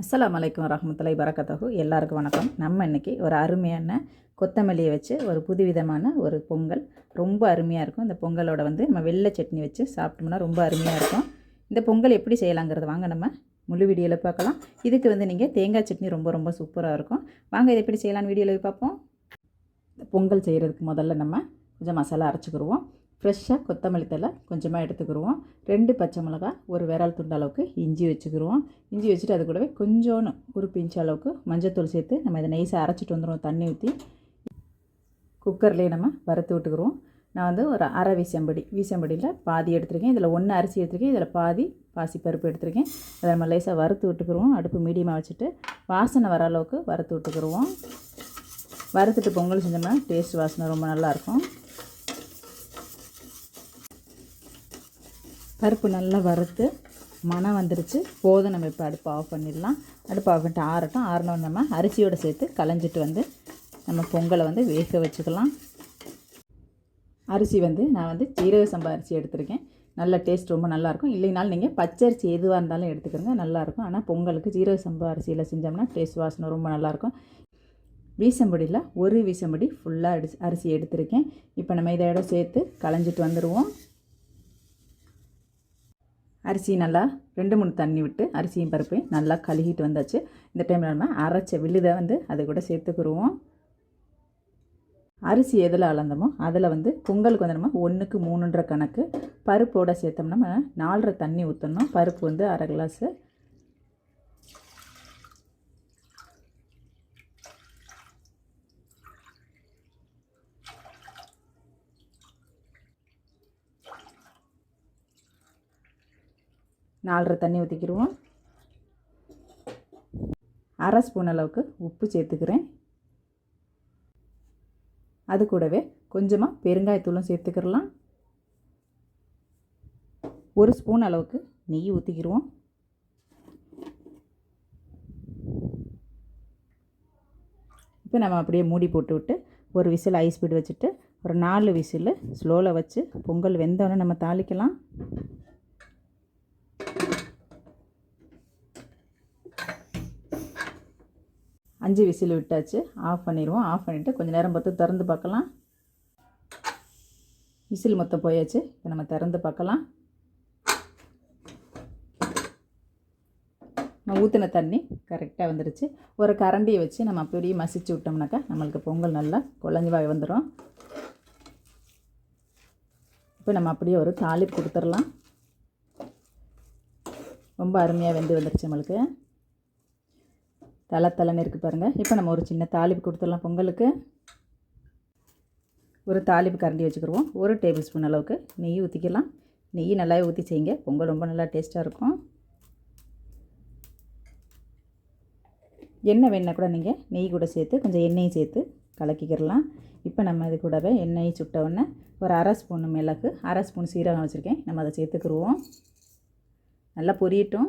அஸ்லாம் வலைக்கம் வரஹ்மத்துல்லாஹி வரகத்தஹு எல்லாருக்கும் வணக்கம். நம்ம இன்னைக்கு ஒரு அருமையான கொத்தமல்லியை வச்சு ஒரு புதுவிதமான ஒரு பொங்கல். ரொம்ப அருமையாக இருக்கும். இந்த பொங்கலோட வந்து நம்ம வெள்ளை சட்னி வச்சு சாப்பிட்டோம்னா ரொம்ப அருமையாக இருக்கும். இந்த பொங்கல் எப்படி செய்யலாங்கிறது வாங்க நம்ம முழு வீடியோவில் பார்க்கலாம். இதுக்கு வந்து நீங்கள் தேங்காய் சட்னி ரொம்ப ரொம்ப சூப்பராக இருக்கும். வாங்க இதை எப்படி செய்யலாம்னு வீடியோவில் பார்ப்போம். இந்த பொங்கல் செய்கிறதுக்கு முதல்ல நம்ம கொஞ்சம் மசாலா அரைச்சிக்கிடுவோம் ஃப்ரெஷ்ஷாக கொத்தமல்லி தழை கொஞ்சமாக எடுத்துக்கிடுவோம் ரெண்டு பச்சை மிளகா ஒரு விரல் துண்டு அளவுக்கு இஞ்சி வச்சுக்கிடுவோம் இஞ்சி வச்சுட்டு அது கூடவே கொஞ்சோன்னு ஒரு பிஞ்ச் அளவுக்கு மஞ்சத்தூள் சேர்த்து நம்ம இதை நைஸாக அரைச்சிட்டு வந்துடுவோம் தண்ணி ஊற்றி குக்கர்லேயே நம்ம வறுத்து விட்டுக்குருவோம். நான் வந்து ஒரு அரை வீசம்படி வீசம்படியில் பாதி எடுத்திருக்கேன். இதில் ஒன்று அரிசி எடுத்திருக்கேன். இதில் பாதி பாசி பருப்பு எடுத்திருக்கேன். அதை நம்ம லேசாக வறுத்து விட்டுக்குருவோம். அடுப்பு மீடியமாக வச்சுட்டு வாசனை வர அளவுக்கு வறுத்து விட்டுக்குருவோம். வறுத்துட்டு பொங்கல் செஞ்சோம்னா டேஸ்ட் வாசனை ரொம்ப நல்லாயிருக்கும் பருப்பு நல்லா வறுத்து மனம் வந்துருச்சு. போதும் நம்ம இப்போ அடுப்பு ஆஃப் பண்ணிடலாம். அடுப்பு ஆஃப் பண்ணிட்டு ஆறட்டும். ஆறினோம் நம்ம அரிசியோடு சேர்த்து களைஞ்சிட்டு வந்து நம்ம பொங்கலை வந்து வேக வச்சுக்கலாம். அரிசி வந்து நான் வந்து ஜீரக சம்பா அரிசி எடுத்திருக்கேன். நல்ல டேஸ்ட் ரொம்ப நல்லாயிருக்கும் இல்லைனாலும் நீங்கள் பச்சரிசி எதுவாக இருந்தாலும் எடுத்துக்கிறங்க நல்லாயிருக்கும் ஆனால் பொங்கலுக்கு ஜீரக சம்பா அரிசியில் செஞ்சோம்னா டேஸ்ட் வாசனை ரொம்ப நல்லாயிருக்கும் வீசம்படியில் ஒரு வீசம்படி ஃபுல்லாக அரிசி அரிசி எடுத்திருக்கேன். இப்போ நம்ம இதோட சேர்த்து களைஞ்சிட்டு வந்துடுவோம் அரிசி நல்லா ரெண்டு மூணு தண்ணி விட்டு அரிசியும் பருப்பையும் நல்லா கழுகிட்டு வந்தாச்சு. இந்த டைமில் நம்ம அரைச்ச விழுதை வந்து அது கூட சேர்த்துக்குருவோம். அரிசி எதில் அளந்தோமோ அதில் வந்து பொங்கலுக்கு வந்து நம்ம ஒன்றுக்கு மூணுன்ற கணக்கு பருப்போடு சேர்த்தோம்னா நம்ம நாலரை தண்ணி ஊற்றணும் பருப்பு வந்து அரை கிளாஸு நாலரை தண்ணி ஊற்றிக்கிடுவோம் அரை ஸ்பூன் அளவுக்கு உப்பு சேர்த்துக்கிறேன். அது கூடவே கொஞ்சமாக பெருங்காயத்தூளும் சேர்த்துக்கிடலாம். ஒரு ஸ்பூன் அளவுக்கு நெய் ஊற்றிக்கிடுவோம் இப்போ நம்ம அப்படியே மூடி போட்டு விட்டு ஒரு விசில் ஐஸ் பீடு வச்சுட்டு ஒரு நாலு விசில் ஸ்லோவில் வச்சு பொங்கல் வெந்தோடனே நம்ம தாளிக்கலாம். அஞ்சு விசில் விட்டாச்சு. ஆஃப் பண்ணிடுவோம் ஆஃப் பண்ணிவிட்டு கொஞ்சம் நேரம் பார்த்து திறந்து பார்க்கலாம். விசில் மொத்தம் போயாச்சு. இப்போ நம்ம திறந்து பார்க்கலாம். நம்ம ஊற்றின தண்ணி கரெக்டாக வந்துடுச்சு ஒரு கரண்டியை வச்சு நம்ம அப்படியே மசிச்சு விட்டோம்னாக்கா நம்மளுக்கு பொங்கல் நல்லா குழஞ்சுவாய் வந்துடும் இப்போ நம்ம அப்படியே ஒரு தாளிப்பு கொடுத்துடலாம். ரொம்ப அருமையாக வெந்து வந்துருச்சு நம்மளுக்கு. தலை தலைன்னு இருக்குது பாருங்கள் இப்போ நம்ம ஒரு சின்ன தாளிப்பு கொடுத்துடலாம் பொங்கலுக்கு. ஒரு தாளிப்பு கரண்டி வச்சுக்கிடுவோம் ஒரு டேபிள் ஸ்பூன் அளவுக்கு நெய் ஊற்றிக்கலாம் நெய் நல்லாவே ஊற்றி செய்யுங்க. பொங்கல் ரொம்ப நல்லா டேஸ்ட்டாக இருக்கும். எண்ணெய் வேணா கூட நீங்கள் நெய் கூட சேர்த்து கொஞ்சம் எண்ணெயும் சேர்த்து கலக்கிக்கிடலாம் இப்போ நம்ம இது கூடவே எண்ணெய் சுட்ட உடனே ஒரு அரை ஸ்பூன் மிளகு அரை ஸ்பூன் சீரகம் வச்சுருக்கேன். நம்ம அதை சேர்த்துக்கிடுவோம் நல்லா பொரியட்டும்.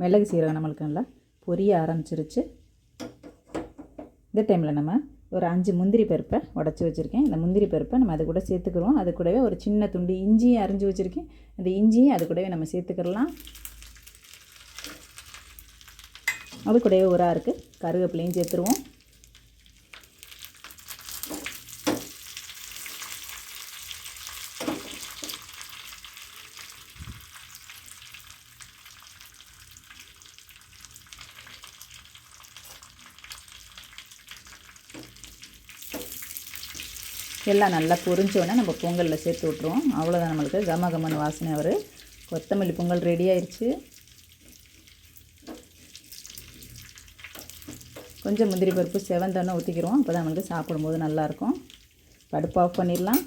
மிளகு சீரகம் நம்மளுக்கு நல்லா பொரிய ஆரம்பிச்சிருச்சு. இந்த டைமில் நம்ம ஒரு அஞ்சு முந்திரி பருப்பை உடச்சி வச்சுருக்கேன். இந்த முந்திரி பருப்பை நம்ம அது கூட சேர்த்துக்கிறோம் அது கூடவே ஒரு சின்ன துண்டு இஞ்சியும் அரிஞ்சு வச்சுருக்கேன். அந்த இஞ்சியும் அது கூடவே நம்ம சேர்த்துக்கிறலாம் அது கூடவே ஒரு ஆறுக்கு கருவேப்பிலையும் சேர்த்துருவோம். எல்லாம் நல்லா பொரிஞ்சோடனே நம்ம பொங்கலில் சேர்த்து விட்ருவோம் அவ்வளோதான் நம்மளுக்கு. கம கமன வாசனை அவர். கொத்தமல்லி பொங்கல் ரெடி ஆயிடுச்சு கொஞ்சம் முந்திரி பருப்பு செவந்தோன்னே ஊற்றிக்கிறோம் அப்போ தான் நம்மளுக்கு சாப்பிடும்போது நல்லாயிருக்கும். படுப்பு ஆஃப் பண்ணிடலாம்.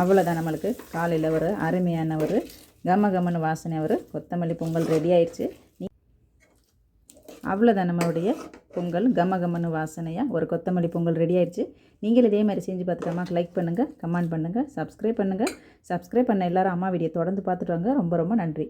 அவ்வளோதான் நம்மளுக்கு. காலையில் ஒரு அருமையான ஒரு கம கமன்னு வாசனை ஒரு கொத்தமல்லி பொங்கல் ரெடி ஆயிடுச்சு. நீ அவ்வளோதான் நம்மளுடைய பொங்கல் கம கமன்னு வாசனையாக ஒரு கொத்தமல்லி பொங்கல் ரெடி ஆயிடுச்சு. நீங்கள் இதே மாதிரி செஞ்சு பார்த்துட்டு அம்மாவுக்கு லைக் பண்ணுங்கள் கமெண்ட் பண்ணுங்கள் சப்ஸ்கிரைப் பண்ணுங்கள் சப்ஸ்கிரைப் பண்ண எல்லாரும் அம்மா வீடியோ தொடர்ந்து பார்த்துட்டு வாங்க. ரொம்ப ரொம்ப நன்றி.